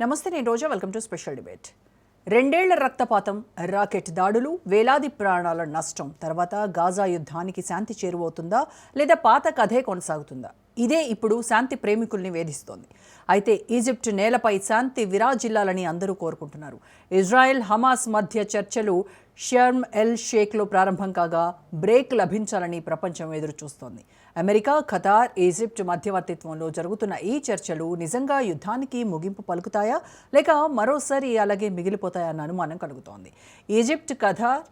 నమస్తే నేను Roja. Welcome to special debate. రెండేళ్ళ రక్తపాతం రాకెట్ దాడులు వేలాది ప్రాణాల నష్టం తర్వాత గాజా యుద్ధానికి శాంతి చేరువవుతుందా లేదా పాత కథే కొనసాగుతుందా? ఇదే ఇప్పుడు శాంతి ప్రేమికుల్ని వేధిస్తోంది. అయితే ఈజిప్ట్ నేలపై శాంతి విరాజిల్లాలని అందరూ కోరుకుంటున్నారు. ఇజ్రాయెల్ హమాస్ మధ్య చర్చలు షర్మ్ ఎల్ షేక్లో ప్రారంభం కాగా బ్రేక్ లభించాలని ప్రపంచం ఎదురు చూస్తోంది అమెరికా ఖతార్ ఈజిప్ట్ మధ్యవర్తిత్వంలో జరుగుతున్న ఈ చర్చలు నిజంగా యుద్ధానికి ముగింపు పలుకుతాయా? లేక మరోసారి అలాగే మిగిలిపోతాయన్న అనుమానం కలుగుతోంది. ఈజిప్ట్ ఖతార్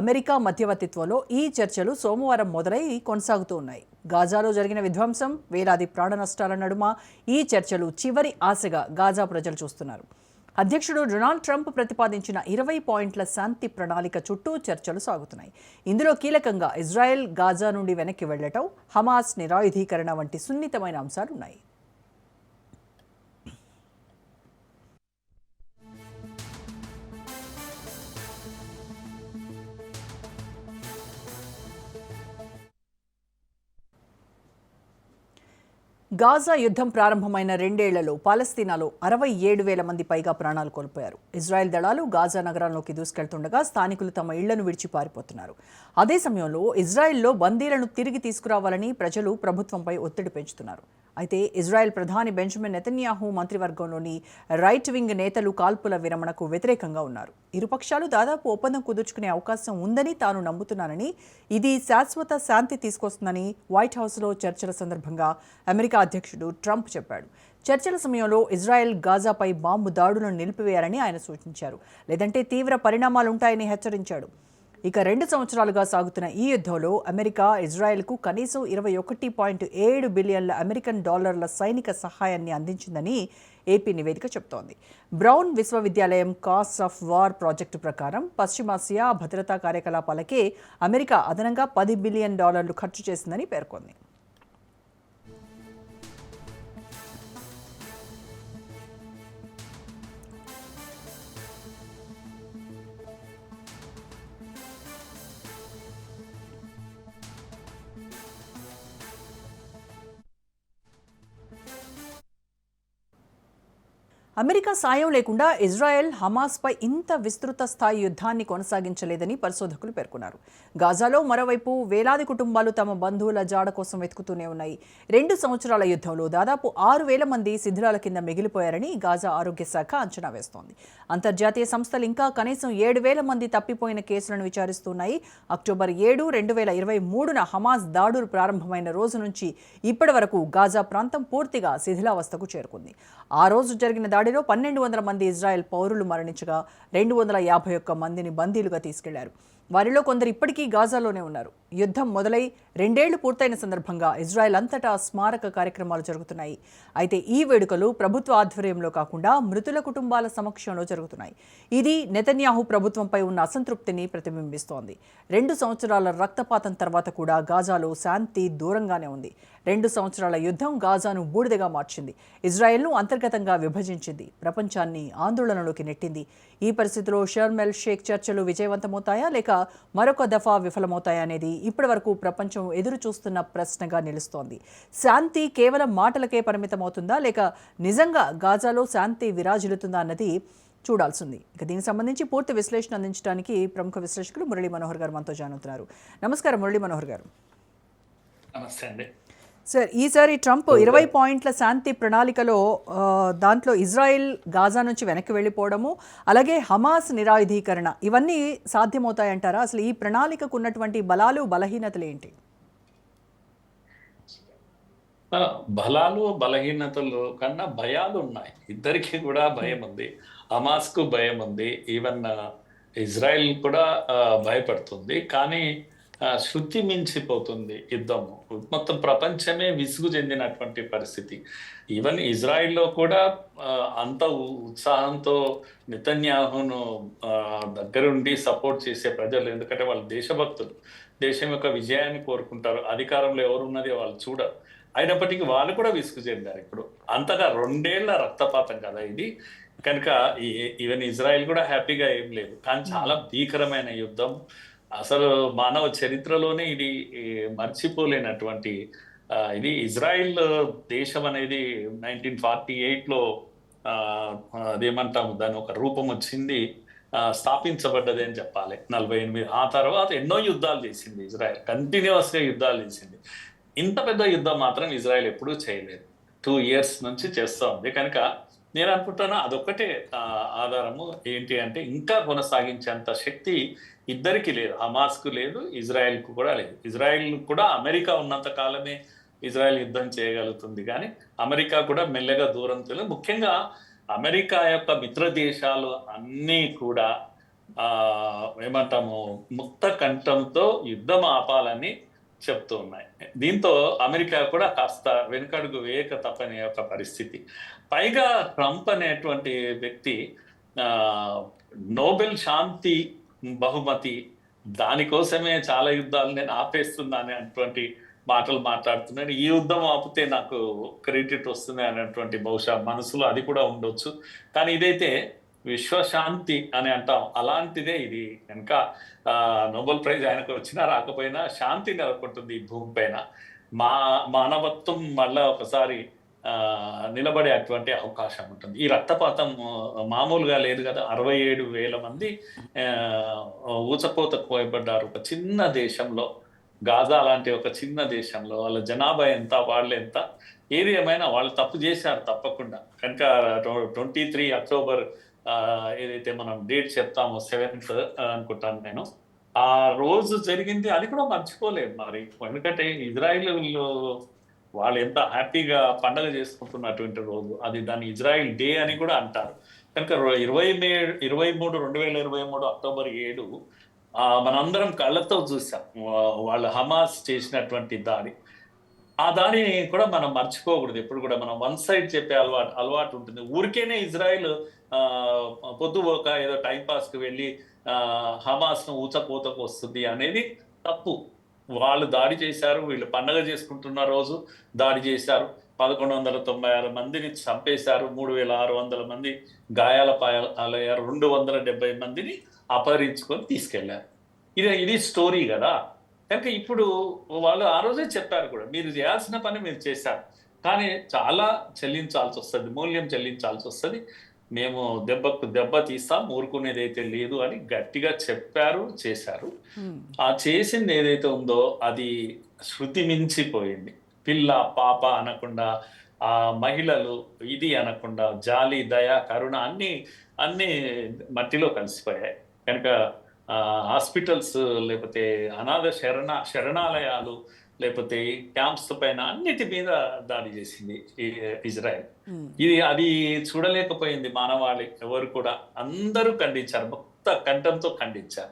అమెరికా మధ్యవర్తిత్వంలో ఈ చర్చలు సోమవారం మొదలై కొనసాగుతూ ఉన్నాయి. గాజాలో జరిగిన విధ్వంసం వేలాది ప్రాణ నష్టాల నడుమ ఈ చర్చలు చివరి ఆశగా గాజా ప్రజలు చూస్తున్నారు. అధ్యక్షుడు డొనాల్డ్ ట్రంప్ ప్రతిపాదించిన ఇరవై పాయింట్ల శాంతి ప్రణాళిక చుట్టూ చర్చలు సాగుతున్నాయి. ఇందులో కీలకంగా ఇజ్రాయెల్ గాజా నుండి వెనక్కి వెళ్ళటం హమాస్ నిరాయుధీకరణ వంటి సున్నితమైన అంశాలు గాజా యుద్ధం ప్రారంభమైన రెండేళ్ళలో పాలస్తీనాలో అరవై ఏడు వేల మంది పైగా ప్రాణాలు కోల్పోయారు. ఇజ్రాయెల్ దళాలు గాజా నగరంలోకి దూసుకెళ్తుండగా స్థానికులు తమ ఇళ్ళను విడిచి పారిపోతున్నారు. అదే సమయంలో ఇజ్రాయెల్లో బందీలను తిరిగి తీసుకురావాలని ప్రజలు ప్రభుత్వంపై ఒత్తిడి పెంచుతున్నారు. అయితే ఇజ్రాయెల్ ప్రధాని బెంజమిన్ నెతన్యాహు మంత్రివర్గంలోని రైట్ వింగ్ నేతలు కాల్పుల విరమణకు వ్యతిరేకంగా ఉన్నారు. ఇరుపక్షాలు దాదాపు ఒప్పందం కుదుర్చుకునే అవకాశం ఉందని తాను నమ్ముతున్నానని ఇది శాశ్వత శాంతి తీసుకొస్తుందని వైట్ హౌస్లో చర్చల సందర్భంగా అమెరికా అధ్యక్షుడు ట్రంప్ చెప్పాడు. చర్చల సమయంలో ఇజ్రాయెల్ గాజాపై బాంబు దాడులను నిలిపివేయాలని ఆయన సూచించారు. లేదంటే తీవ్ర పరిణామాలుంటాయని హెచ్చరించాడు. ఇక రెండు సంవత్సరాలుగా సాగుతున్న ఈ యుద్ధంలో అమెరికా ఇజ్రాయెల్కు కనీసం ఇరవై ఒకటి పాయింట్ ఏడు బిలియన్ల అమెరికన్ డాలర్ల సైనిక సహాయాన్ని అందించిందని ఏపీ నివేదిక చెబుతోంది. బ్రౌన్ విశ్వవిద్యాలయం కాస్ట్ ఆఫ్ వార్ ప్రాజెక్టు ప్రకారం పశ్చిమాసియా భద్రతా కార్యకలాపాలకే అమెరికా అదనంగా పది బిలియన్ డాలర్లు ఖర్చు చేసిందని పేర్కొంది. అమెరికా సాయం లేకుండా ఇజ్రాయెల్ హమాస్పై ఇంత విస్తృత స్థాయి యుద్ధాన్ని కొనసాగించలేదని పరిశోధకులు పేర్కొన్నారు. గాజాలో మరోవైపు వేలాది కుటుంబాలు తమ బంధువుల జాడ కోసం వెతుకుతూనే ఉన్నాయి. రెండు సంవత్సరాల యుద్ధంలో దాదాపు ఆరు వేల మంది శిథిలాల కింద మిగిలిపోయారని గాజా ఆరోగ్య శాఖ అంచనా వేస్తోంది. అంతర్జాతీయ సంస్థలు ఇంకా కనీసం ఏడు వేల మంది తప్పిపోయిన కేసులను విచారిస్తున్నాయి. అక్టోబర్ ఏడు రెండు వేల ఇరవై మూడున హమాస్ దాడులు ప్రారంభమైన రోజు నుంచి ఇప్పటి వరకు గాజా ప్రాంతం పూర్తిగా శిథిలావస్థకు చేరుకుంది. ఆ రోజు జరిగిన దాడి దాడిలో పన్నెండు వందల మంది ఇజ్రాయెల్ పౌరులు మరణించగా రెండు వందల యాభై ఒక్క మందిని బందీలుగా తీసుకెళ్ళారు. వారిలో కొందరు ఇప్పటికీ గాజాలోనే ఉన్నారు. యుద్ధం మొదలై రెండేళ్ళు పూర్తయిన సందర్భంగా ఇజ్రాయెల్ అంతటా స్మారక కార్యక్రమాలు జరుగుతున్నాయి. అయితే ఈ వేడుకలు ప్రభుత్వ ఆధ్వర్యంలో కాకుండా మృతుల కుటుంబాల సమక్షంలో జరుగుతున్నాయి. ఇది నెతన్యాహు ప్రభుత్వంపై ఉన్న అసంతృప్తిని ప్రతిబింబిస్తోంది. రెండు సంవత్సరాల రక్తపాతం తర్వాత కూడా గాజాలో శాంతి దూరంగానే ఉంది. రెండు సంవత్సరాల యుద్ధం గాజాను బూడిదగా మార్చింది. ఇజ్రాయెల్ను అంతర్గతంగా విభజించింది. ప్రపంచాన్ని ఆందోళనలోకి నెట్టింది. ఈ పరిస్థితిలో షర్మెల్ షేక్ చర్చలు విజయవంతమవుతాయా లేక మరొక దఫా విఫలమవుతాయా అనేది ఇప్పటివరకు ప్రపంచం ఎదురు చూస్తున్న ప్రశ్నగా నిలుస్తోంది. శాంతి కేవలం మాటలకే పరిమితమవుతుందా లేక నిజంగా గాజాలో శాంతి విరాజిల్లుతుందా అన్నది చూడాల్సింది. ఇక దీనికి సంబంధించి పూర్తి విశ్లేషణ అందించడానికి ప్రముఖ విశ్లేషకులు మురళీ మనోహర్ గారు మనతో జాయిన్ అవుతున్నారు. నమస్కారం మురళీ మనోహర్ గారు. నమస్తే అండి. సార్ ఈసారి ట్రంప్ ఇరవై పాయింట్ల శాంతి ప్రణాళికలో దాంట్లో ఇజ్రాయెల్ గాజా నుంచి వెనక్కి వెళ్ళిపోవడము అలాగే హమాస్ నిరాయుధీకరణ ఇవన్నీ సాధ్యమవుతాయంటారా? అసలు ఈ ప్రణాళికకు ఉన్నటువంటి బలాలు బలహీనతలు ఏంటి? బలాలు బలహీనతలు కన్నా భయాలు ఉన్నాయి. ఇద్దరికి కూడా భయం ఉంది. హమాస్కు భయం ఉంది. ఈవెన్ ఇజ్రాయెల్ కూడా భయపడుతుంది. కానీ శృతి మించిపోతుంది యుద్ధము. మొత్తం ప్రపంచమే విసుగు చెందినటువంటి పరిస్థితి. ఈవెన్ ఇజ్రాయెల్లో కూడా అంత ఉత్సాహంతో నితన్యాహును దగ్గరుండి సపోర్ట్ చేసే ప్రజలు. ఎందుకంటే వాళ్ళు దేశభక్తులు. దేశం యొక్క విజయాన్ని కోరుకుంటారు. అధికారంలో ఎవరున్నది వాళ్ళు చూడరు. అయినప్పటికీ వాళ్ళు కూడా విసుగు చెందారు ఇప్పుడు. అంతగా రెండేళ్ళ రక్తపాతం కదా ఇది. కనుక ఈ- ఈవెన్ ఇజ్రాయెల్ కూడా హ్యాపీగా ఏం లేదు. కానీ చాలా భీకరమైన యుద్ధం. అసలు మానవ చరిత్రలోనే ఇది మర్చిపోలేనటువంటి ఇది ఇజ్రాయెల్ దేశం అనేది నైన్టీన్ ఫార్టీ ఎయిట్లో అదేమంటాము దాని ఒక రూపం వచ్చింది స్థాపించబడ్డది అని చెప్పాలి. నలభై ఎనిమిది ఆ తర్వాత ఎన్నో యుద్ధాలు చేసింది ఇజ్రాయెల్. కంటిన్యూస్గా యుద్ధాలు చేసింది. ఇంత పెద్ద యుద్ధం మాత్రం ఇజ్రాయెల్ ఎప్పుడూ చేయలేదు. టూ ఇయర్స్ నుంచి చేస్తూ ఉంది. కనుక నేను అనుకుంటున్నా అదొక్కటే ఆధారము ఏంటి అంటే ఇంకా కొనసాగించేంత శక్తి ఇద్దరికి లేదు. హమాస్కు లేదు ఇజ్రాయెల్కు కూడా లేదు. ఇజ్రాయెల్ కూడా అమెరికా ఉన్నంత కాలమే ఇజ్రాయెల్ యుద్ధం చేయగలుగుతుంది. కానీ అమెరికా కూడా మెల్లగా దూరం తెలియదు ముఖ్యంగా అమెరికా యొక్క మిత్ర దేశాలు అన్నీ కూడా ఏమంటాము ముక్త కంఠంతో యుద్ధం ఆపాలని చెప్తూ ఉన్నాయి. దీంతో అమెరికా కూడా కాస్త వెనుకడుగు వేయక తప్పని ఒక పరిస్థితి. పైగా ట్రంప్ అనేటువంటి వ్యక్తి నోబెల్ శాంతి బహుమతి దానికోసమే చాలా యుద్ధాలు నేను ఆపేస్తున్నాను అనేటువంటి మాటలు మాట్లాడుతున్నాను. ఈ యుద్ధం ఆపితే నాకు క్రెడిట్ వస్తుంది అనేటువంటి బహుశా మనసులో అది కూడా ఉండొచ్చు. కానీ ఇదైతే విశ్వశాంతి అని అంటాం. అలాంటిదే ఇది. కనుక నోబెల్ ప్రైజ్ ఆయనకు వచ్చినా రాకపోయినా శాంతి నెలకొంటుంది ఈ భూమి పైన. మా మానవత్వం మళ్ళా ఒకసారి నిలబడే అటువంటి అవకాశం ఉంటుంది. ఈ రక్తపాతం మామూలుగా లేదు కదా. అరవై ఏడు వేల మంది ఊచకోత ఊచకోతకు పోయబడ్డారు ఒక చిన్న దేశంలో గాజా లాంటి ఒక చిన్న దేశంలో వాళ్ళ జనాభా ఎంత వాళ్ళు ఎంత ఏది ఏమైనా వాళ్ళు తప్పు చేశారు తప్పకుండా. కనుక ట్వంటీ త్రీ అక్టోబర్ ఏదైతే మనం డేట్ చెప్తామో సెవెంత్ అనుకుంటాను నేను. ఆ రోజు జరిగింది అది కూడా మర్చిపోలేదు మరి. ఎందుకంటే ఇజ్రాయిల్ వాళ్ళు ఎంత హ్యాపీగా పండగ చేసుకుంటున్నటువంటి రోజు. అది దాన్ని ఇజ్రాయిల్ డే అని కూడా అంటారు. కనుక ఇరవై మే ఇరవై మూడు రెండు వేల ఇరవై మూడు అక్టోబర్ ఏడు మనందరం కళ్ళతో చూసాం వాళ్ళు హమాస్ చేసినటువంటి దాడి. ఆ దాడిని కూడా మనం మర్చిపోకూడదు. ఎప్పుడు కూడా మనం వన్ సైడ్ చెప్పే అలవాటు అలవాటు ఉంటుంది. ఊరికేనే ఇజ్రాయిల్ పొద్దుపోక ఏదో టైం పాస్కి వెళ్ళి ఆ, హమాస్ను ఊచపోతకు వస్తుంది అనేది తప్పు. వాళ్ళు దాడి చేశారు వీళ్ళు పండగ చేసుకుంటున్న రోజు దాడి చేశారు. పదకొండు వందల తొంభై ఆరు మందిని చంపేశారు మూడు వేల ఆరు వందల మంది గాయాల పాలయ్యారు రెండు వందల డెబ్బై మందిని అపహరించుకొని తీసుకెళ్ళారు. ఇది ఇది స్టోరీ కదా. కనుక ఇప్పుడు వాళ్ళు ఆ రోజే చెప్పారు కూడా మీరు చేయాల్సిన పని మీరు చేశారు. కానీ చాలా చెల్లించాల్సి వస్తుంది మూల్యం చెల్లించాల్సి వస్తుంది. మేము దెబ్బకు దెబ్బ తీస్తాం ఊరుకునేది అయితే లేదు అని గట్టిగా చెప్పారు చేశారు. ఆ చేసింది ఏదైతే ఉందో అది శృతి మించిపోయింది. పిల్ల పాప అనకుండా ఆ మహిళలు ఇది అనకుండా జాలి దయ కరుణ అన్ని అన్ని మట్టిలో కలిసిపోయాయి. కనుక హాస్పిటల్స్ లేకపోతే అనాథ శరణ శరణాలయాలు లేకపోతే క్యాంప్స్ పైన అన్నిటి మీద దాడి చేసింది ఇజ్రాయెల్. ఇది అది చూడలేకపోయింది మానవాళి ఎవరు కూడా. అందరూ ఖండించారు. మొత్త కంఠంతో ఖండించారు.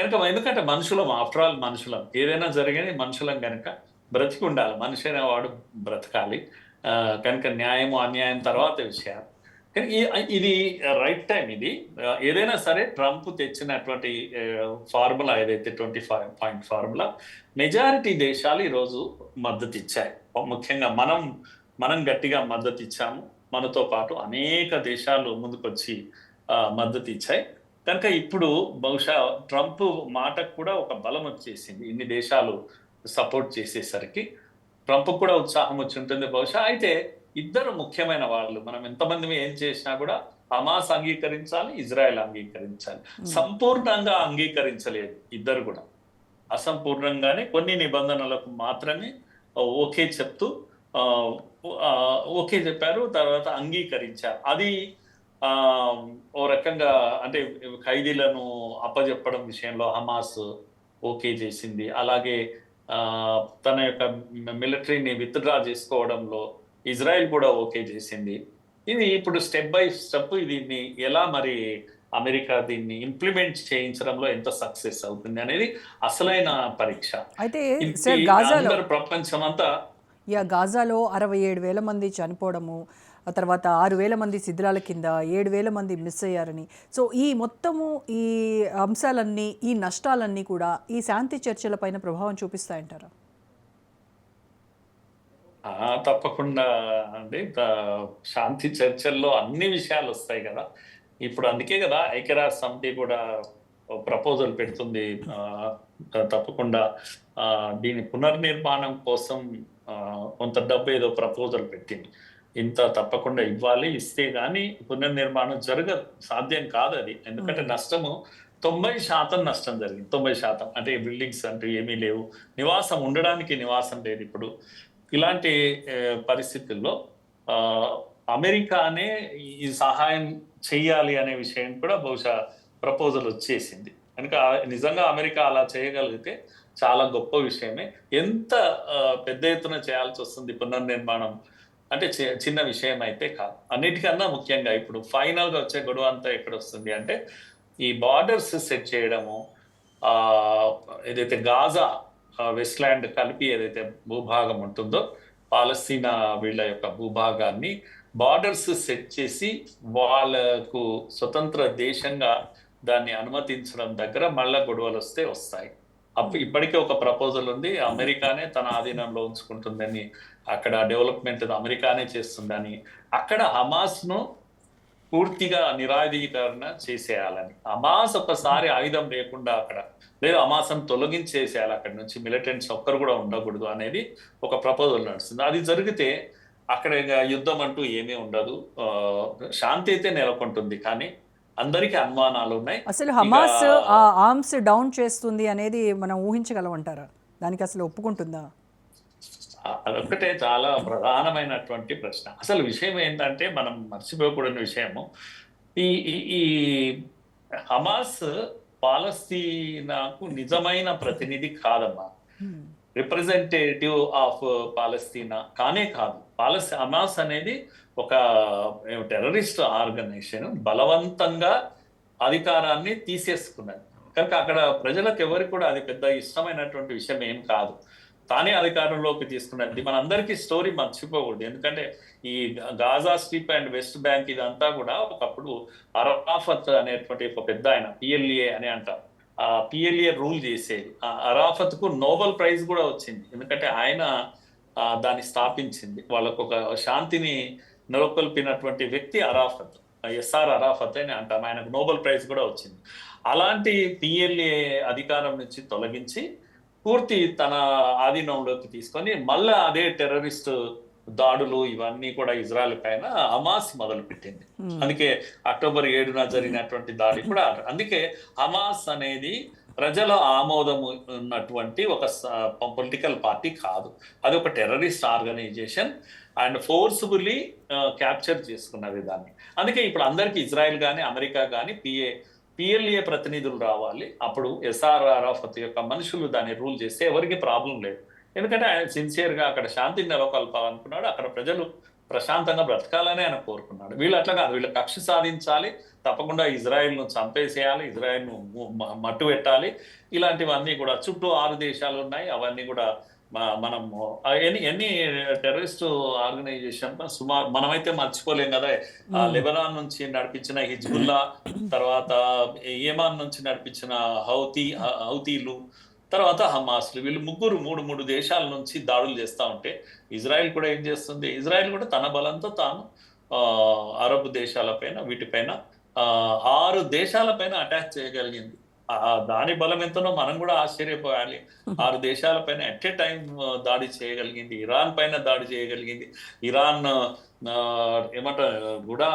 కనుక ఎందుకంటే మనుషులం ఆఫ్టర్ ఆల్ మనుషులం. ఏదైనా జరిగేది మనుషులం కనుక బ్రతికి ఉండాలి. మనిషి అనేవాడు బ్రతకాలి. కనుక న్యాయము అన్యాయం తర్వాత విషయాలు. ఇది రైట్ టైం ఇది. ఏదైనా సరే ట్రంప్ తెచ్చినటువంటి ఫార్ములా ఏదైతే twenty five point formula majority దేశాలు ఈరోజు మద్దతు ఇచ్చాయి ముఖ్యంగా మనం మనం గట్టిగా మద్దతు ఇచ్చాము మనతో పాటు అనేక దేశాలు ముందుకొచ్చి మద్దతు ఇచ్చాయి కనుక ఇప్పుడు బహుశా ట్రంప్ మాటకు కూడా ఒక బలం వచ్చేసింది. ఇన్ని దేశాలు సపోర్ట్ చేసేసరికి. ట్రంప్ కూడా ఉత్సాహం వచ్చి ఉంటుంది బహుశా. అయితే ఇద్దరు ముఖ్యమైన వాళ్ళు. మనం ఎంతమంది ఏం చేసినా కూడా హమాస్ అంగీకరించాలి ఇజ్రాయెల్ అంగీకరించాలి. సంపూర్ణంగా అంగీకరించలేదు ఇద్దరు కూడా. అసంపూర్ణంగానే కొన్ని నిబంధనలకు మాత్రమే ఓకే చెప్తూ ఓకే చెప్పారు తర్వాత అంగీకరించారు. అది ఆ, ఓ రకంగా అంటే ఖైదీలను అప్పజెప్పడం విషయంలో హమాస్ ఓకే చేసింది. అలాగే ఆ, తన యొక్క మిలిటరీని విత్డ్రా చేసుకోవడంలో ఇజ్రాయెల్ కూడా ఓకే చేసింది. ఇది ఇప్పుడు స్టెప్ బై స్టెప్ దీన్ని ఎలా మరి అమెరికా దీన్ని ఇంప్లిమెంట్ చేయించడంలో ఎంత సక్సెస్ అవుతుంది అనేది అసలైన పరీక్ష. అయితే ప్రపంచం అంతా యా గాజాలో అరవై ఏడు వేల మంది చనిపోవడము తర్వాత ఆరు వేల మంది శిథిలాల కింద ఏడు వేల మంది మిస్ అయ్యారని. సో ఈ మొత్తము ఈ అంశాలన్నీ ఈ నష్టాలన్నీ కూడా ఈ శాంతి చర్చల పైన ప్రభావం చూపిస్తాయంటారా? తప్పకుండా అండి. శాంతి చర్చల్లో అన్ని విషయాలు వస్తాయి కదా. ఇప్పుడు అందుకే కదా ఐక్యరాజ్య సమితి కూడా ప్రపోజల్ పెడుతుంది. తప్పకుండా దీని పునర్నిర్మాణం కోసం కొంత డబ్బు ఏదో ప్రపోజల్ పెట్టింది. ఇంత తప్పకుండా ఇవ్వాలి ఇస్తే గానీ పునర్నిర్మాణం జరగదు. సాధ్యం కాదు అది. ఎందుకంటే నష్టము తొంభై శాతం నష్టం జరిగింది. తొంభై శాతం. అంటే బిల్డింగ్స్ అంటూ ఏమీ లేవు. నివాసం ఉండడానికి నివాసం లేదు ఇప్పుడు. ఇలాంటి పరిస్థితుల్లో అమెరికానే ఈ సహాయం చేయాలి అనే విషయం కూడా బహుశా ప్రపోజల్ వచ్చేసింది. కనుక నిజంగా అమెరికా అలా చేయగలిగితే చాలా గొప్ప విషయమే. ఎంత పెద్ద ఎత్తున చేయాల్సి వస్తుంది పునర్నిర్మాణం? అంటే చి- చిన్న విషయం అయితే కాదు. అన్నిటికన్నా ముఖ్యంగా ఇప్పుడు ఫైనల్గా వచ్చే గొడవ అంతా ఎక్కడ వస్తుంది అంటే ఈ బార్డర్స్ సెట్ చేయడము ఏదైతే గాజా వెస్ట్ ల్యాండ్ కలిపి ఏదైతే భూభాగం ఉంటుందో పాలస్తీనా వీళ్ళ యొక్క భూభాగాన్ని బార్డర్స్ సెట్ చేసి వాళ్ళకు స్వతంత్ర దేశంగా దాన్ని అనుమతించడం దగ్గర మళ్ళా గొడవలు వస్తే వస్తాయి. అప్పుడు ఇప్పటికే ఒక ప్రపోజల్ ఉంది. అమెరికానే తన ఆధీనంలో ఉంచుకుంటుందని అక్కడ డెవలప్మెంట్ అమెరికానే చేస్తుందని. అక్కడ హమాస్ను పూర్తిగా నిరాయుధీకరణ చేసేయాలని. హమాస్ ఒకసారి ఆయుధం లేకుండా అక్కడ లేదు హమాసం తొలగించేసేయాలి అక్కడ నుంచి మిలిటెంట్స్ ఒక్కరు కూడా ఉండకూడదు అనేది ఒక ప్రపోజల్ నడుస్తుంది. అది జరిగితే అక్కడ యుద్ధం అంటూ ఏమీ ఉండదు. శాంతి అయితే నెలకొంటుంది కానీ అందరికీ అనుమానాలు ఉన్నాయి. అసలు హమాస్ ఆర్మ్స్ డౌన్ చేస్తుంది అనేది మనం ఊహించగలమంటారా దానికి అసలు ఒప్పుకుంటుందా? అదొక్కటే చాలా ప్రధానమైనటువంటి ప్రశ్న. అసలు విషయం ఏంటంటే మనం మర్చిపోకూడని విషయము. ఈ ఈ హమాస్ పాలస్తీనాకు నిజమైన ప్రతినిధి కాదమ్మా. Representative of Palestine? కానే కాదు. పాలస్ హమాస్ అనేది ఒక టెర్రరిస్ట్ ఆర్గనైజేషన్ బలవంతంగా అధికారాన్ని తీసేసుకున్నది. కనుక అక్కడ ప్రజలకు ఎవరికి కూడా అది పెద్ద ఇష్టమైనటువంటి విషయం ఏం కాదు. తానే అధికారంలోకి తీసుకున్నది. మనందరికీ స్టోరీ మర్చిపోకూడదు ఎందుకంటే ఈ Gaza strip and West Bank ఇదంతా కూడా ఒకప్పుడు అరాఫత్ అనేటువంటి ఒక పెద్ద ఆయన పిఎల్ఏ అని అంటారు ఆ పిఎల్ఏ రూల్ చేసేది. ఆ అరాఫత్కు నోబెల్ ప్రైజ్ కూడా వచ్చింది. ఎందుకంటే ఆయన దాన్ని స్థాపించింది. వాళ్ళకు ఒక శాంతిని నెలకొల్పినటువంటి వ్యక్తి అరాఫత్. ఎస్ఆర్ అరాఫత్ అని అంటాం. ఆయనకు నోబెల్ ప్రైజ్ కూడా వచ్చింది. అలాంటి పిఎల్ఏ అధికారం నుంచి తొలగించి పూర్తి తన ఆధీనంలోకి తీసుకొని మళ్ళా అదే టెర్రరిస్ట్ దాడులు ఇవన్నీ కూడా ఇజ్రాయెల్ పైన హమాస్ మొదలు పెట్టింది Hmm. అందుకే అక్టోబర్ ఏడున జరిగినటువంటి దాడి కూడా అందుకే హమాస్ అనేది ప్రజల ఆమోదము ఉన్నటువంటి ఒక పొలిటికల్ పార్టీ కాదు. అది ఒక terrorist organization and forcefully capture చేసుకున్నది దాన్ని. అందుకే ఇప్పుడు అందరికీ ఇజ్రాయెల్ కానీ అమెరికా కానీ పిఏ పిఎల్ఏ ప్రతినిధులు రావాలి. అప్పుడు ఎస్ఆర్ అరాఫత్ యొక్క మనుషులు దాన్ని రూల్ చేస్తే ఎవరికి ప్రాబ్లం లేదు. ఎందుకంటే ఆయన సిన్సియర్గా అక్కడ శాంతిని నెలకొల్పాలనుకున్నాడు. అక్కడ ప్రజలు ప్రశాంతంగా బ్రతకాలని ఆయన కోరుకున్నాడు. వీళ్ళు అట్లా కాదు. వీళ్ళు కక్ష సాధించాలి. తప్పకుండా ఇజ్రాయెల్ను చంపేసేయాలి. ఇజ్రాయెల్ను మట్టు పెట్టాలి ఇలాంటివన్నీ కూడా చుట్టూ ఆరు దేశాలు ఉన్నాయి. అవన్నీ కూడా మనం ఎన్ని ఎన్ని టెర్రరిస్ట్ ఆర్గనైజేషన్ సుమారు మనమైతే మర్చిపోలేం కదా. లెబనాన్ నుంచి నడిపించిన హిజ్బుల్లా తర్వాత ఏమాన్ నుంచి నడిపించిన హౌతీ హౌతీలు తర్వాత హమాస్లు. వీళ్ళు ముగ్గురు మూడు మూడు దేశాల నుంచి దాడులు చేస్తా ఉంటే ఇజ్రాయెల్ కూడా ఏం చేస్తుంది? ఇజ్రాయెల్ కూడా తన బలంతో తాను ఆ, అరబ్ దేశాలపైన వీటిపైన ఆ, ఆరు దేశాలపైన అటాక్ చేయగలిగింది. ఆ, దాని బలం ఎంతనో మనం కూడా ఆశ్చర్యపోయాలి ఆరు దేశాలపైన ఎట్ ఏ టైం దాడి చేయగలిగింది? ఇరాన్ పైన దాడి చేయగలిగింది? ఇరాన్ గుడా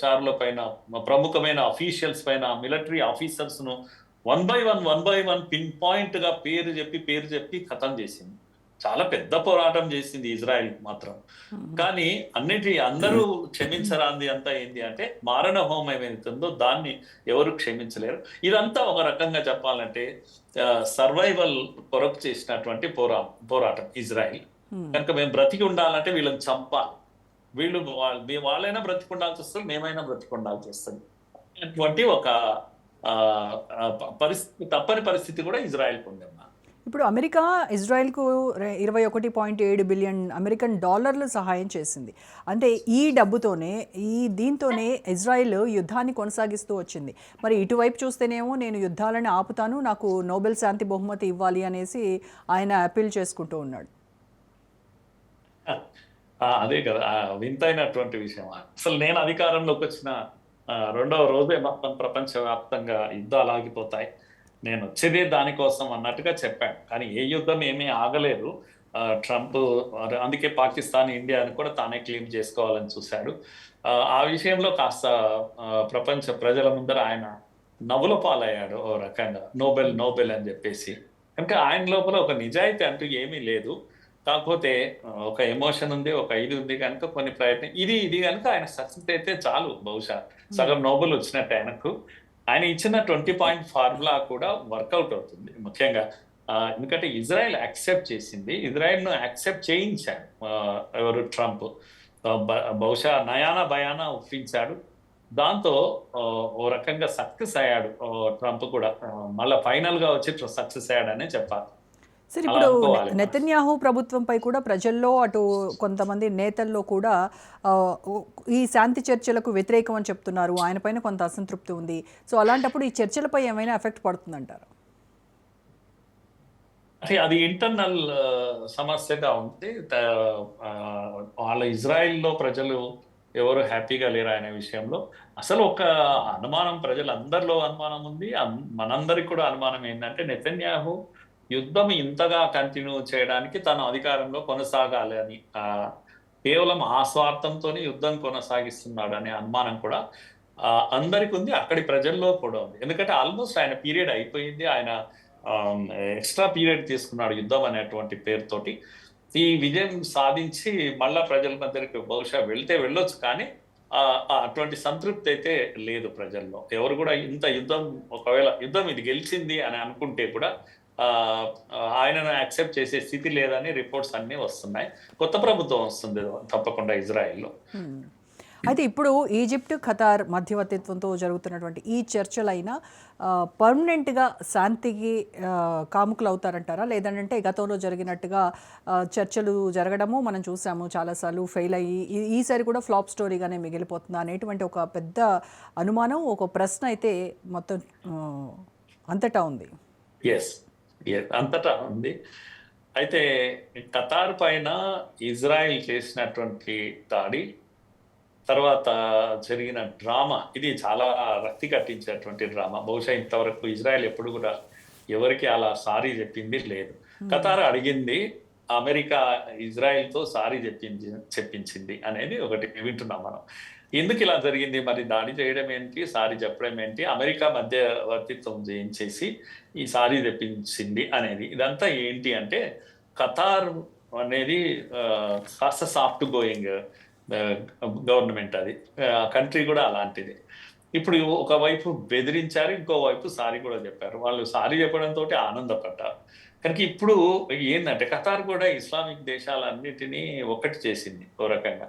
చారుల పైన ప్రముఖమైన అఫీషియల్స్ పైన military ఆఫీసర్స్ను one by one one by one pin పాయింట్గా పేరు చెప్పి పేరు చెప్పి ఖతం చేసింది. చాలా పెద్ద పోరాటం చేసింది ఇజ్రాయెల్ మాత్రం. కానీ అన్నిటి అందరూ క్షమించరాంది అంతా ఏంటి అంటే మారణ హోమం ఏమైతుందో దాన్ని ఎవరు క్షమించలేరు. ఇదంతా ఒక రకంగా చెప్పాలంటే సర్వైవల్ కొరకు చేసినటువంటి పోరా పోరాటం ఇజ్రాయెల్. కనుక మేము బ్రతికి ఉండాలంటే వీళ్ళని చంపాలి. వీళ్ళు వాళ్ళ- మీ వాళ్ళైనా బ్రతికి ఉండాల్సి వస్తుంది మేమైనా బ్రతికి ఉండాల్సి వస్తుంది. అటువంటి ఒక పరిస్థితి తప్పని పరిస్థితి కూడా ఇజ్రాయెల్కి ఉందమ్మా ఇప్పుడు అమెరికా ఇజ్రాయెల్కు ఇరవై ఒకటి పాయింట్ ఏడు బిలియన్ అమెరికన్ డాలర్లు సహాయం చేసింది. అంటే ఈ డబ్బుతోనే ఈ దీంతోనే ఇజ్రాయెల్ యుద్ధాన్ని కొనసాగిస్తూ వచ్చింది. మరి ఇటువైపు చూస్తేనేమో నేను యుద్ధాలను ఆపుతాను నాకు నోబెల్ శాంతి బహుమతి ఇవ్వాలి అనేసి ఆయన అపీల్ చేసుకుంటూ ఉన్నాడు. అదే కదా వింతైనటువంటి విషయం. అసలు నేను అధికారంలోకి వచ్చిన రెండవ రోజే మొత్తం ప్రపంచవ్యాప్తంగా యుద్ధాలు ఆగిపోతాయి. నేను వచ్చేదే దానికోసం అన్నట్టుగా చెప్పాను. కానీ ఏ యుద్ధం ఏమీ ఆగలేదు. ట్రంప్ అదే- అందుకే పాకిస్తాన్ ఇండియా అని కూడా తానే క్లెయిమ్ చేసుకోవాలని చూశాడు. ఆ, విషయంలో కాస్త ప్రపంచ ప్రజల ముందర ఆయన నవ్వుల పాలయ్యాడు ఓ రకంగా. నోబెల్ నోబెల్ అని చెప్పేసి. కనుక ఆయన లోపల ఒక నిజాయితీ అంటూ ఏమీ లేదు. కాకపోతే ఒక ఎమోషన్ ఉంది ఒక ఇది ఉంది కనుక కొన్ని ప్రయత్నం ఇది ఇది కనుక ఆయన సక్సెస్ అయితే చాలు బహుశా. సగం నోబెల్ వచ్చినట్టు ఆయనకు. ఆయన ఇచ్చిన ట్వంటీ పాయింట్ ఫార్ములా కూడా వర్కౌట్ అవుతుంది ముఖ్యంగా. ఆ, ఎందుకంటే ఇజ్రాయెల్ యాక్సెప్ట్ చేసింది ఇజ్రాయెల్ను యాక్సెప్ట్ చేయించాడు ఎవరు ట్రంప్. బహుశా నయానా భయానా ఒప్పించాడు. దాంతో ఓ రకంగా సక్సెస్ అయ్యాడు ట్రంప్ కూడా. మళ్ళీ ఫైనల్గా వచ్చి సక్సెస్ అయ్యాడనే చెప్పాలి. సరే ఇప్పుడు. నెతన్యాహు ప్రభుత్వంపై కూడా ప్రజల్లో అటు కొంతమంది నేతల్లో కూడా ఈ శాంతి చర్చలకు వ్యతిరేకం అని చెప్తున్నారు. ఆయన పైన కొంత అసంతృప్తి ఉంది. సో అలాంటప్పుడు ఈ చర్చలపై ఏమైనా ఎఫెక్ట్ పడుతుందంటారు? అంటే అది ఇంటర్నల్ సమస్యగా ఉంది. వాళ్ళ ఇజ్రాయిల్లో ప్రజలు ఎవరు హ్యాపీగా లేరు అనే విషయంలో అసలు ఒక అనుమానం ప్రజలందరిలో అనుమానం ఉంది. మనందరికి కూడా అనుమానం ఏంటంటే నెతన్యాహు యుద్ధం ఇంతగా కంటిన్యూ చేయడానికి తను అధికారంలో కొనసాగాలి అని ఆ, కేవలం ఆ స్వార్థంతోనే యుద్ధం కొనసాగిస్తున్నాడు అనే అనుమానం కూడా ఆ, అందరికి ఉంది అక్కడి ప్రజల్లో కూడా ఉంది. ఎందుకంటే ఆల్మోస్ట్ ఆయన పీరియడ్ అయిపోయింది ఆయన ఎక్స్ట్రా పీరియడ్ తీసుకున్నాడు యుద్ధం అనేటువంటి పేరుతోటి. ఈ విజయం సాధించి మళ్ళా ప్రజల మధ్యకి బహుశా వెళ్తే వెళ్ళొచ్చు కానీ ఆ, అటువంటి సంతృప్తి అయితే లేదు ప్రజల్లో. ఎవరు కూడా ఇంత యుద్ధం ఒకవేళ యుద్ధం ఇది గెలిచింది అని అనుకుంటే కూడా ఆయనను యాక్సెప్ట్ చేసే స్థితి లేదని రిపోర్ట్స్ అన్నీ వస్తున్నాయి. కొత్త ప్రభుత్వం వస్తుంది తప్పకుండా ఇజ్రాయెల్లో. అయితే ఇప్పుడు ఈజిప్ట్ ఖతార్ మధ్యవర్తిత్వంతో జరుగుతున్నటువంటి ఈ చర్చలైనా పర్మనెంట్గా శాంతికి కాముకులు అవుతారంటారా లేదంటే గతంలో జరిగినట్టుగా చర్చలు జరగడము మనం చూసాము చాలాసార్లు ఫెయిల్ అయ్యి ఈసారి కూడా ఫ్లాప్ స్టోరీగానే మిగిలిపోతుందా? అనేటువంటి ఒక పెద్ద అనుమానం ఒక ప్రశ్న అయితే మొత్తం అంతటా ఉంది. ఎస్ అంతటా ఉంది. అయితే ఖతార్ పైన ఇజ్రాయెల్ చేసినటువంటి దాడి తర్వాత జరిగిన డ్రామా ఇది చాలా రక్తి కట్టించేటువంటి డ్రామా. బహుశా ఇంతవరకు ఇజ్రాయెల్ ఎప్పుడు కూడా ఎవరికి అలా సారీ చెప్పింది లేదు. ఖతార్ అడిగింది అమెరికా ఇజ్రాయెల్తో సారీ చెప్పింది చెప్పించింది అనేది ఒకటి వింటున్నాం మనం. ఎందుకు ఇలా జరిగింది? మరి దాడి చేయడం ఏంటి? సారీ చెప్పడం ఏంటి? అమెరికా మధ్యవర్తిత్వం చేయించేసి ఈ సారీ తెప్పించింది అనేది. ఇదంతా ఏంటి అంటే ఖతార్ అనేది కాస్త సాఫ్ట్ గోయింగ్ గవర్నమెంట్ అది. కంట్రీ కూడా అలాంటిది. ఇప్పుడు ఒకవైపు బెదిరించారు ఇంకోవైపు సారీ కూడా చెప్పారు. వాళ్ళు సారీ చెప్పడంతో ఆనందపడ్డారు. కనుక ఇప్పుడు ఏంటంటే ఖతార్ కూడా ఇస్లామిక్ దేశాలన్నిటినీ ఒకటి చేసింది ఓ రకంగా.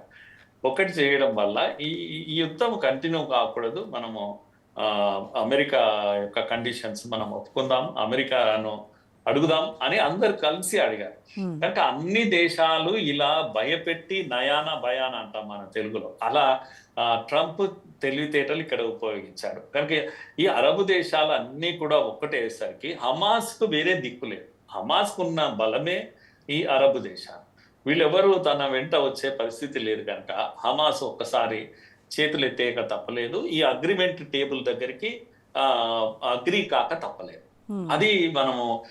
ఒకటి చేయడం వల్ల ఈ ఈ యుద్ధం కంటిన్యూ కాకూడదు. మనము ఆ, అమెరికా యొక్క కండిషన్స్ మనం ఒప్పుకుందాం అమెరికాను అడుగుదాం అని అందరు కలిసి అడిగారు. కనుక అన్ని దేశాలు ఇలా భయపెట్టి నయాన భయాన అంటాం మన తెలుగులో. అలా ఆ, ట్రంప్ తెలివితేటలు ఇక్కడ ఉపయోగించాడు. కనుక ఈ అరబు దేశాలు అన్ని కూడా ఒక్కటేసరికి హమాస్కు వేరే దిక్కు లేదు. హమాస్ కున్న బలమే ఈ అరబు దేశాలు. వీళ్ళెవరు తన వెంట వచ్చే పరిస్థితి లేదు కనుక హమాస్ ఒక్కసారి చేతులు ఎత్తేయక తప్పలేదు. ఈ అగ్రిమెంట్ టేబుల్ దగ్గరికి ఆ అగ్రి కాక తప్పలేదు. అది మనము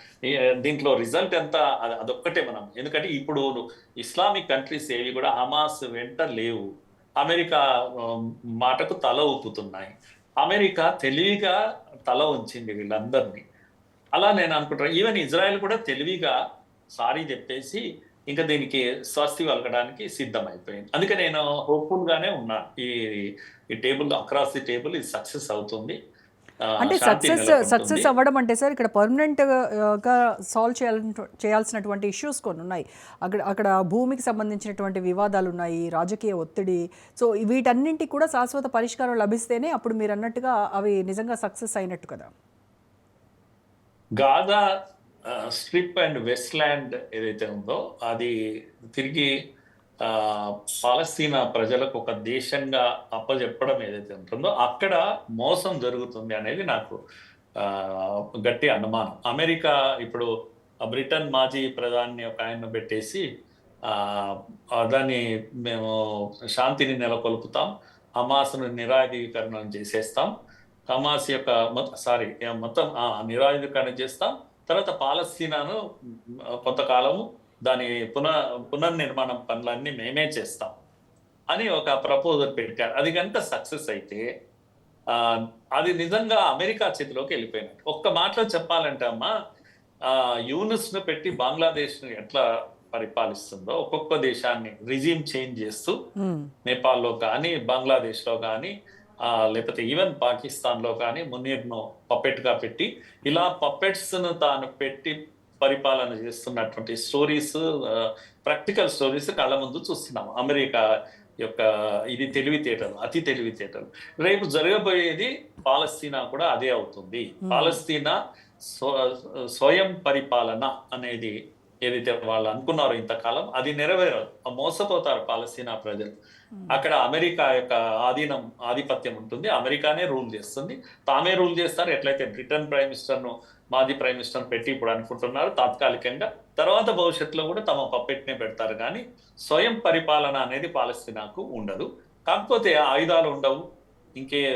దీంట్లో రిజల్ట్ ఎంత అది- అదొక్కటే మనం. ఎందుకంటే ఇప్పుడు ఇస్లామిక్ కంట్రీస్ ఏవి కూడా హమాస్ వెంట లేవు. అమెరికా మాటకు తల ఊపుతున్నాయి. అమెరికా తెలివిగా తల ఉంచింది వీళ్ళందరినీ. అలా నేను అనుకుంటున్నాను ఈవెన్ ఇజ్రాయెల్ కూడా తెలివిగా సారీ చెప్పేసి ఇంకా దీనికి స్వస్తి వలకడానికి సిద్ధమైపోయింది. అందుకే నేను హోప్ఫుల్ గానే ఉన్నా. ఈ ఈ టేబుల్ అక్రాస్ ది టేబుల్ ఇది సక్సెస్ అవుతుంది. అంటే సక్సెస్. సక్సెస్ అవ్వడం అంటే సార్ ఇక్కడ పర్మనెంట్గా సాల్వ్ చేయాలని చేయాల్సినటువంటి ఇష్యూస్ కొన్ని ఉన్నాయి. అక్కడ అక్కడ భూమికి సంబంధించినటువంటి వివాదాలు ఉన్నాయి రాజకీయ ఒత్తిడి. సో వీటన్నింటికి కూడా శాశ్వత పరిష్కారం లభిస్తేనే అప్పుడు మీరు అన్నట్టుగా అవి నిజంగా సక్సెస్ అయినట్టు కదా. Gaza strip and west land ఏదైతే ఉందో అది తిరిగి పాలస్తీనా ప్రజలకు ఒక దేశంగా అప్పజెప్పడం ఏదైతే ఉంటుందో అక్కడ మోసం జరుగుతుంది అనేది నాకు గట్టి అనుమానం. అమెరికా ఇప్పుడు బ్రిటన్ మాజీ ప్రధాని ఒక ఆయన పెట్టేసి దాన్ని మేము శాంతిని నెలకొల్పుతాం హమాస్ను నిరాధీకరణం చేసేస్తాం హమాస్ యొక్క సారీ మొత్తం నిరాధీకరణ చేస్తాం తర్వాత పాలస్తీనాను కొంతకాలము దాని పునః పునర్నిర్మాణం పనులన్నీ మేమే చేస్తాం అని ఒక ప్రపోజల్ పెట్టారు అది కనుక సక్సెస్ అయితే ఆ, అది నిజంగా అమెరికా చేతిలోకి వెళ్ళిపోయినట్టు ఒక్క మాటలో చెప్పాలంటే అమ్మా ఆ, యూనుస్ను పెట్టి బంగ్లాదేశ్ను ఎట్లా పరిపాలిస్తుందో ఒక్కొక్క దేశాన్ని రిజీమ్ చేంజ్ చేస్తూ. నేపాల్లో కానీ బంగ్లాదేశ్లో కానీ లేకపోతే ఈవెన్ పాకిస్తాన్లో కానీ మునీర్ను పప్పెట్గా పెట్టి ఇలా పప్పెట్స్ను తాను పెట్టి పరిపాలన చేస్తున్నటువంటి స్టోరీస్ ప్రాక్టికల్ స్టోరీస్ కళ్ళ ముందు చూస్తున్నాం అమెరికా యొక్క ఇది తెలివితేటలు అతి తెలివితేటలు. రేపు జరగబోయేది పాలస్తీనా కూడా అదే అవుతుంది. పాలస్తీనా స్వ- స్వయం పరిపాలన అనేది ఏదైతే వాళ్ళు అనుకున్నారో ఇంతకాలం అది నెరవేరదు. మోసపోతారు పాలస్తీనా ప్రజలు. అక్కడ అమెరికా యొక్క ఆధీనం ఆధిపత్యం ఉంటుంది. అమెరికానే రూల్ చేస్తుంది. తామే రూల్ చేస్తారు. ఎట్లయితే బ్రిటన్ ప్రైమ్ మినిస్టర్ను మాజీ ప్రైమ్ మినిస్టర్ పెట్టి ఇప్పుడు అనుకుంటున్నారు తాత్కాలికంగా. తర్వాత భవిష్యత్తులో కూడా తమ పప్పెట్నే పెడతారు. కానీ స్వయం పరిపాలన అనేది పాలస్తీనాకు ఉండదు. కాకపోతే ఆయుధాలు ఉండవు. ఇంకే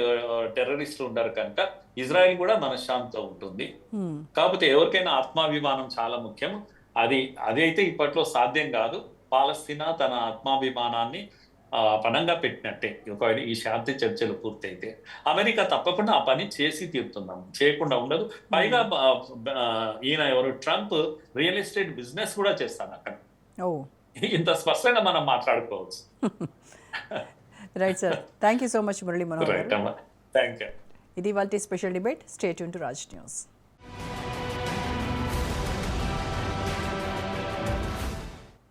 టెర్రరిస్టులు ఉండరు కనుక. ఇజ్రాయెల్ కూడా మనశ్శాంతితో ఉంటుంది. మ్మ్. కాకపోతే ఎవరికైనా ఆత్మాభిమానం చాలా ముఖ్యం. అది అదైతే ఇప్పట్లో సాధ్యం కాదు. పాలస్తీనా తన ఆత్మాభిమానాన్ని ఆ, పణంగా పెట్టినట్టే. ఒకవేళ ఈ శాంతి చర్చలు పూర్తయితే. అమెరికా తప్పకుండా ఆ పని చేసి తీరుతున్నాం చేయకుండా ఉండదు. పైగా ఈయన ఎవరు? ట్రంప్ రియల్ ఎస్టేట్ బిజినెస్ కూడా చేస్తాడు అక్కడ. ఓ. ఇంత స్పష్టంగా మనం మాట్లాడుకోవచ్చు. Right sir. Thank you so much Murali Manohar thank you ఇది వాళ్ళ special debate. State to Raj news.